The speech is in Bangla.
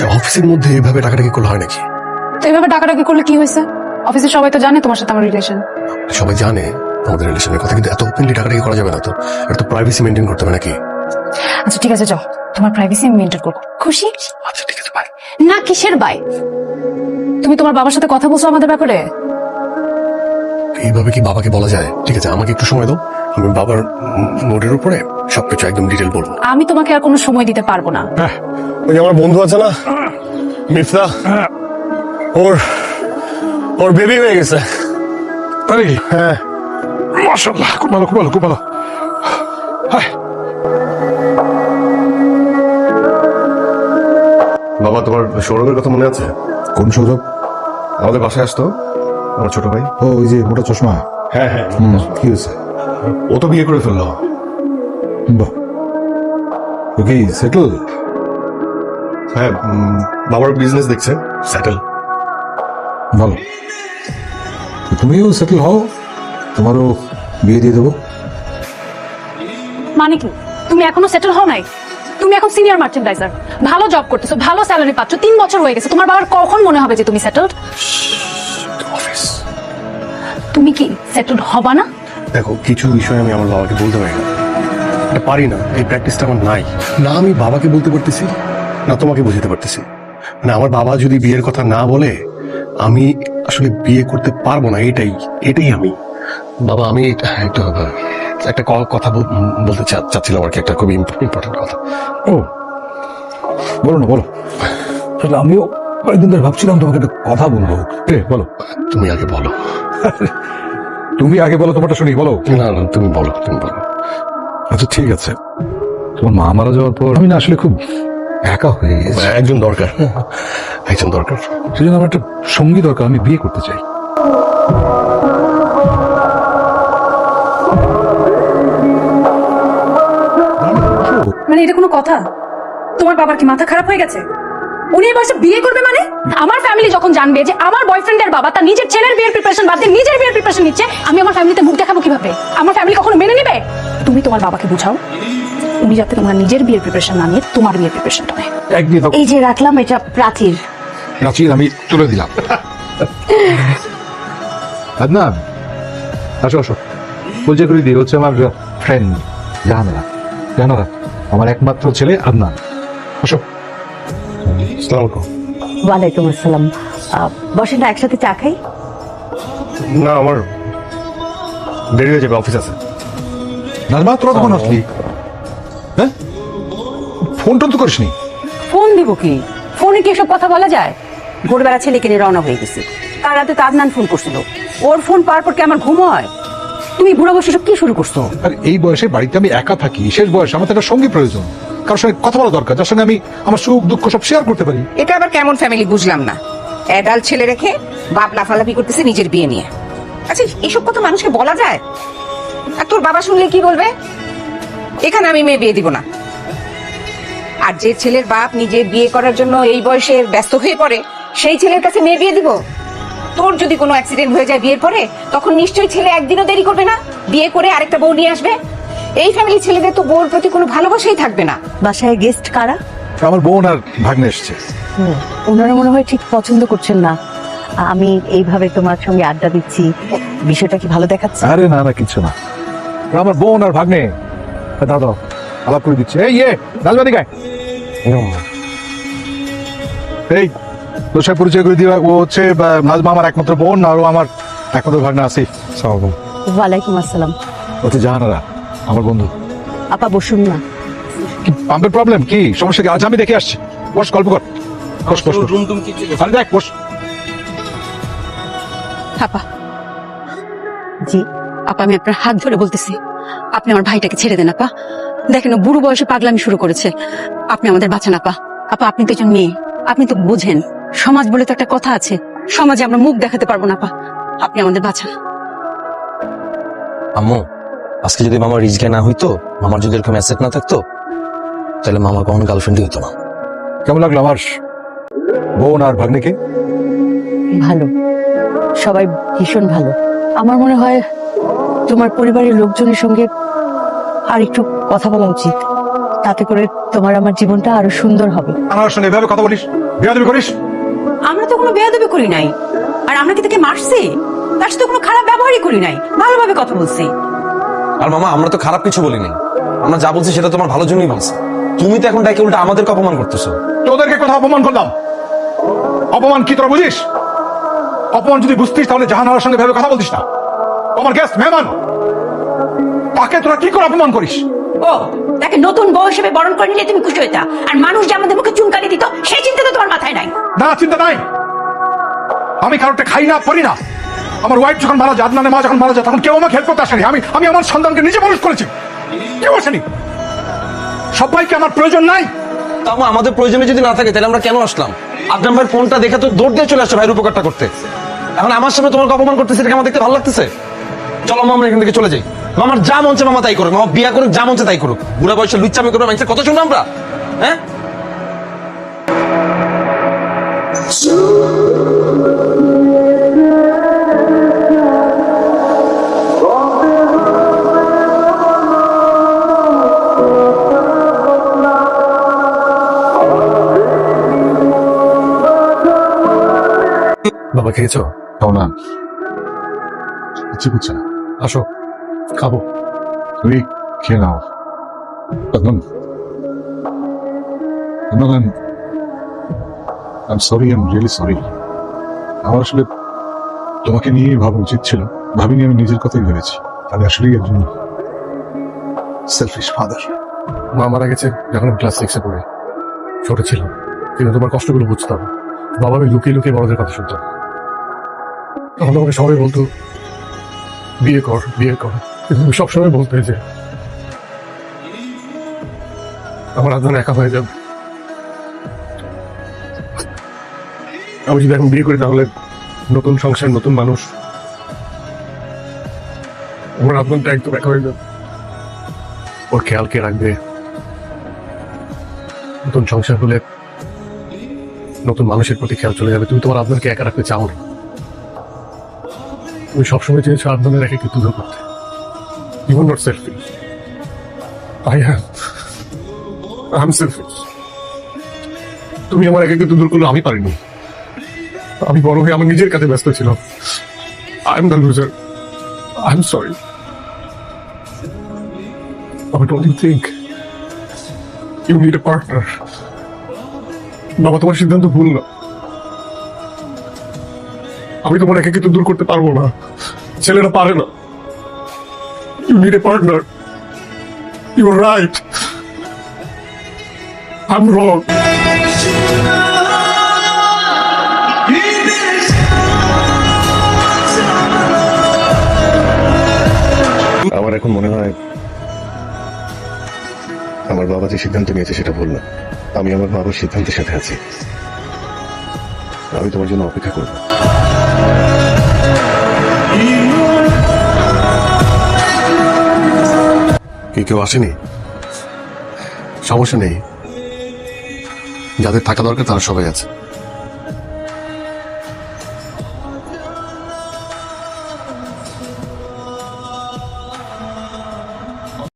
আচ্ছা অফিসের মধ্যে টাকাটাকি করলে হয় নাকি? তো এইভাবে ডাকাডাকি করলে কি হয়েছে? অফিসের সবাই তো জানে তোমার সাথে আমার রিলেশন সবাই জানে আমাদের রিলেশনের কথা কিন্তু এত ওপেনলি টাকাটাকি করা যাবে না তো? এটা তো প্রাইভেসি মেনটেন করতে হবে নাকি? আচ্ছা ঠিক আছে যাও। তোমার প্রাইভেসি আমি মেনটেন করব। খুশি? আচ্ছা ঠিক আছে বাই না কিসের বাই তুমি তোমার বাবার সাথে কথা বলছো আমাদের ব্যাপারে? এইভাবে কি বাবাকে বলা যায়? ঠিক আছে আমাকে একটু সময় দাও। আমি বাবার নোটের উপরে সবকিছু একদম ডিটেল বলব। আমি তোমাকে আর কোনো সময় দিতে পারব না। ওই যে আমার বন্ধু আছে না মিফতা ওর ওর বেবি হয়ে গেছে। আরে হ্যাঁ। মাশাল্লাহ খুব ভালো খুব ভালো খুব ভালো। বাবা তোমার সৌরভের কথা মনে আছে? কোন সৌরভ? আমাদের বাসায় আসতো আমার ছোট ভাই। ও ওই যে মোটা চশমা। হ্যাঁ হ্যাঁ। কি হয়েছে? ও তো বিয়ে করে ফেলল। বাহ। ওকে সেটেল হ্যাঁ বাবার বিজনেস দেখছে সেটেল ভালো। তুমিও সেটেল হও তোমারও বিয়ে দিয়ে দেবো। মানে কি? তুমি এখনও সেটেল হও নাই? তুমি এখন সিনিয়র মার্চেন্ডাইজার ভালো জব করতেছো ভালো স্যালারি পাচ্ছ তিন বছর হয়ে গেছে। তোমার বাবার কখন মনে হবে যে তুমি সেটেলড অফিস তুমি কি সেটেলড হবা না? দেখো কিছু বিষয় আমি আমার বাবাকে বলতে পারি না। এটা পারি না এই প্র্যাকটিসটা আমার নাই। না আমি বাবাকে বলতে পারতেছি না তোমাকে বোঝাতে পারতেছি। মানে আমার বাবা যদি বিয়ের কথা না বলে আমি আসলে বিয়ে করতে পারব না এটাই এটাই আমি। বাবা আমি এটা- একটা কথা বলতে চাচ্ছিলাম আর কি একটা খুবই ইম্পর্টেন্ট কথা। ও বলো না বলো। তাহলে আমিও কয়েকদিন ধরে ভাবছিলাম তোমাকে একটা কথা বলব। এ বলো। তুমি আগে বলো। তুমি আগে বলো তোমারটা শুনি বলো। না না তুমি বলো তুমি বলো। আচ্ছা ঠিক আছে। তোমার মা মারা যাওয়ার পর আমি না আসলে খুব একা হয়ে গেছি। একজন দরকার। একজন দরকার। সেজন্য আমার একটা সঙ্গী দরকার আমি বিয়ে করতে চাই। মানে এটা কোনো কথা? তোমার বাবার কি মাথা খারাপ হয়ে গেছে? উনি এই বয়সে বিয়ে করবে মানে? আমার ফ্যামিলি যখন জানবে যে আমার বয়ফ্রেন্ডের বাবা তার নিজের ছেলের বিয়ের প্রিপারেশন বাদ দিয়ে নিজের বিয়ের প্রিপারেশন নিচ্ছে আমি আমার ফ্যামিলিতে মুখ দেখাবো কীভাবে? আমার ফ্যামিলি কখনো মেনে নেবে? তুমি তোমার বাবাকে বুঝাও। উনি যাতে তোমার নিজের বিয়ের প্রিপারেশন না নিয়ে তোমার বিয়ের প্রিপারেশনটা নেয়। একদিন এই যে রাখলাম এটা প্রাচীর নাচিয়ে আমি তুলে দিলাম। আদনান আসো আসো। পরিচয় করে দিই হচ্ছে আমার ফ্রেন্ড জাহানারা। জাহানারা আমার একমাত্র ছেলে আদনান। আসো। আসসালামু আলাইকুম। ওয়ালাইকুম আসসালাম। আহ, বসেন না একসাথে চা খাই? না আমার দেরি হয়ে যাবে অফিস আছে। নাজমা তোরা তখন আসলি? হ্যাঁ? ফোন টোন তো করিসনি। ফোন দিব কি? ফোনে কি এসব কথা বলা যায়? ভোরবেলা ছেলেকে নিয়ে রওনা হয়ে গেছি। তার রাতে তো আদনান ফোন করছিল। ওর ফোন পাওয়ার পর কি আমার ঘুম হয়? তুমি বুড়ো বসে সব কি শুরু করছ? আর এই বয়সে বাড়িতে আমি একা থাকি শেষ বয়সে আমার তো একটা সঙ্গী প্রয়োজন। কারোর সঙ্গে কথা বলা দরকার যার সঙ্গে আমি আমার সুখ দুঃখ সব শেয়ার করতে পারি। এটা আবার কেমন ফ্যামিলি বুঝলাম না। অ্যাডাল্ট ছেলে রেখে বাপ লাফালাফি করতেছে নিজের বিয়ে নিয়ে। আচ্ছা এসব কথা মানুষকে বলা যায়? আর তোর বাবা শুনলে কি বলবে? এখানে আমি মেয়ে বিয়ে দিব না। আর যে ছেলের বাপ নিজের বিয়ে করার জন্য এই বয়সে ব্যস্ত হয়ে পড়ে সেই ছেলের কাছে মেয়ে বিয়ে দিব? তোর যদি কোনো অ্যাক্সিডেন্ট হয়ে যায় বিয়ের পরে তখন নিশ্চয়ই ছেলে একদিনও দেরি করবে না। বিয়ে করে আরেকটা বউ নিয়ে আসবে। এই ফ্যামিলি ছেলেদের তো বউর প্রতি কোনো ভালোবাসাই থাকবে না। বাসায় গেস্ট কারা? আমার বোন আর ভাগ্নে এসছে। ওনারা মনে হয় ঠিক পছন্দ করছেন না। আমি এইভাবে তোমার সঙ্গে আড্ডা দিচ্ছি। বিষয়টা কি ভালো দেখাচ্ছে? আরে না না কিছু না। আমার বোন আর ভাগ্নে দাদা আলাপ করে দিচ্ছে। এই ইয়ে রাজবাড়ি গায় এই তোর সাথে পরিচয় করে দিবা। ও হচ্ছে বা, নাজমা আমার একমাত্র বোন আর ও আমার একমাত্র ভাগ্নে আসি সালাম। ওয়ালাইকুম আসসালাম। হচ্ছে জাহানারা আমার বন্ধু। আপা বসুন না। কি পাম্পের প্রবলেম কি সমস্যা কি? আজ আমি দেখে আসছি। বস গল্প কর। বস বস বস। আরে দেখ বস। আপা। জি আপা আমি আপনার হাত ধরে বলতেছি। আপনি আমার ভাইটাকে ছেড়ে দেন আপা। দেখেন বুড়ো বয়সে পাগলামি শুরু করেছে। আপনি আমাদের বাঁচান আপা। আপা আপনি তো একজন মেয়ে। আপনি তো বোঝেন। সমাজ বলে তো একটা কথা আছে। সমাজে আমরা মুখ দেখাতে পারব না আপা। আপনি আমাদের বাঁচান। আম্মু আজকে যদি মামার রিজকে না হইতো মামার যদি এরকম অ্যাসেট না থাকতো তাহলে মামার কখনো গার্লফ্রেন্ডই হতো না। কেমন লাগল আমার বোন আর ভাগ্নেকে? ভালো। সবাই ভীষণ ভালো। আমার মনে হয় তোমার পরিবারের লোকজনের সঙ্গে আর একটু কথা বলা উচিত। তাতে করে তোমার আমার জীবনটা আরও সুন্দর হবে। আমার সঙ্গে এভাবে কথা বলিস বেয়াদবি করিস? আমরা তো কোনো বেয়াদবি করি নাই। আর আমরা কি তাকে মারছি? তার সাথে কোনো খারাপ ব্যবহারই করি নাই। ভালোভাবে কথা বলছি। আর মামা আমরা তো খারাপ কিছু বলিনি। আমরা যা বলছি সেটা তোমার ভালোর জন্যই বলছি। তুমি তো এখন ডাকে উল্টা আমাদেরকে অপমান করতেছো। তোদেরকে কথা অপমান করলাম। অপমান কি তোরা বুঝিস? অপমান যদি বুঝতিস তাহলে জাহানার সঙ্গে ভেবে কথা বলতিস না। আমার গেস্ট মেহমান। তাকে তোরা কি করে অপমান করিস? ও তাকে নতুন বউ হিসেবে বরণ করে নিলে তুমি খুশি হইতা। আর মানুষ যে আমাদের মুখে চুনকালি দিত সেই চিন্তা তো তোমার মাথায় নাই। না চিন্তা নাই। আমি কারোটা খাই না পড়ি না। আমার ওয়াইফ যখন মারা যায় মা যখন মারা যায় তখন কেউ আমাকে হেল্প করতে আসেনি। আমি আমি আমার সন্তানকে নিজে মানুষ করেছি। কেউ আসেনি। সবাইকে আমার প্রয়োজন নাই। তাও আমাদের প্রয়োজনে যদি না থাকে তাহলে আমরা কেন আসলাম? আদনাম ভাইয়ের ফোনটা দেখে তো দৌড় দিয়ে চলে আসছে ভাইয়ের উপকারটা করতে। এখন আমার সামনে তোমাকে অপমান করতেছে এটা কি আমার দেখতে ভালো লাগতেছে? চলো মামা এখান থেকে চলে যাই। মামার যা মঞ্চে মামা তাই করুক মামা বিয়া করুক যা মঞ্চে তাই করুক। বুড়া বয়সে লুচ্চামি করবে মানুষের কথা শুনব আমরা? হ্যাঁ? বাবা খেয়েছো? তাও না। ইচ্ছে করছে? না আসো খাব। তুমি খেয়ে নাও। I am sorry I am really sorry আমার আসলে তোমাকে নিয়ে ভাবা উচিত ছিল। ভাবিনি আমি নিজের কথাই ভেবেছি। আমি আসলেই একজন সেলফিশ ফাদার মা মারা গেছে যখন আমি ক্লাস সিক্সে পড়ি। ছোট ছিলাম। কিন্তু তোমার কষ্টগুলো বুঝতাম। বাবা আমি লুকিয়ে লুকিয়ে বড়দের কথা শুনতাম। তখন তোমাকে সবাই বলতো বিয়ে কর বিয়ে কর। তুমি সবসময় বলতে যে আমার আদন একা হয়ে যাবে। আমি যদি এখন বিয়ে করি তাহলে নতুন সংসার, নতুন মানুষ, আমার আদনটা একদম একা হয়ে যাবে। ওর খেয়াল কে রাখবে? নতুন সংসার হলে নতুন মানুষের প্রতি খেয়াল চলে যাবে। তুমি তোমার আপনাকে একা রাখতে চাও না। তুমি সবসময় চেয়েছো আদনানের একে দূর করতে। Even not selfish I have I তুমি আমার একে দূর করলে আমি পারিনি। আমি বড় হয়ে আমার নিজের কাছে ব্যস্ত ছিলাম। I am the loser I am sorry But don't you think? You need a partner? বাবা, তোমার সিদ্ধান্ত ভুল না। আমি তোমার কিন্তু দূর করতে পারব না। ছেলেরা পারে না। You need a partner you are right I wrong আমার এখন মনে হয় আমার বাবা যে সিদ্ধান্ত নিয়েছে সেটা ভুল না। আমি আমার বাবার সিদ্ধান্তের সাথে আছি। আমি তোমার জন্য অপেক্ষা করব। কি কেউ আসেনি? সমস্যা নেই। যাদের থাকা দরকার তারা সবাই আছে।